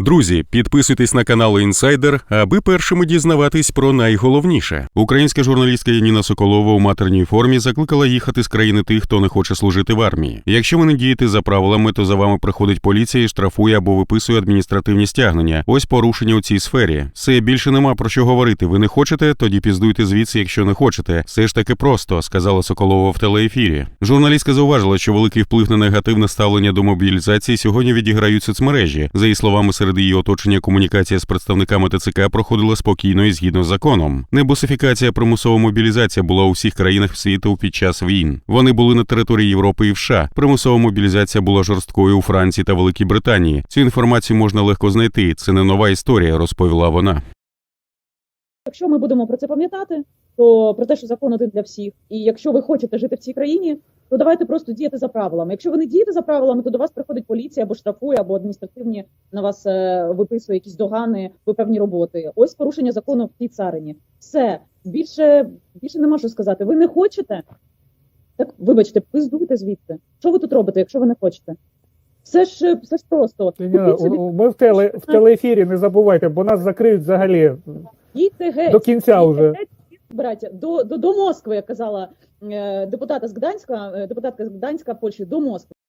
Друзі, підписуйтесь на канал Інсайдер, аби першими дізнаватись про найголовніше. Українська журналістка Яніна Соколова у матерній формі закликала їхати з країни тих, хто не хоче служити в армії. Якщо ви не дієте за правилами, то за вами приходить поліція і штрафує або виписує адміністративні стягнення. Ось порушення у цій сфері. Все більше нема про що говорити. Ви не хочете? Тоді піздуйте звідси, якщо не хочете. Все ж таки просто, сказала Соколова в телеефірі. Журналістка зауважила, що великий вплив на негативне ставлення до мобілізації сьогодні відіграють соцмережі. За її словами, серед її оточення комунікація з представниками ТЦК проходила спокійно і згідно з законом. Небосифікація, примусова мобілізація була у всіх країнах світу під час війн. Вони були на території Європи і США. Примусова мобілізація була жорсткою у Франції та Великій Британії. Цю інформацію можна легко знайти. Це не нова історія, розповіла вона. Якщо ми будемо про це пам'ятати, то про те, що закон один для всіх, і якщо ви хочете жити в цій країні, то давайте просто діяти за правилами. Якщо ви не дієте за правилами, то до вас приходить поліція або штрафує, або адміністративні на вас е, виписує якісь догани, ви певні роботи. Ось порушення закону в тій царині. Все більше більше нема що сказати. Ви не хочете? Так вибачте, пиздуйте звідти. Що ви тут робите, якщо ви не хочете? Все ж все ж просто. Ні, собі, Ми в, теле, в телеефірі не забувайте, бо нас закриють взагалі їдьте геть. до кінця Їдьте вже. геть, Браття, до, до, до Москви, як казала депутата з Гданська, е, депутатка з Гданська Польщі, до Москви.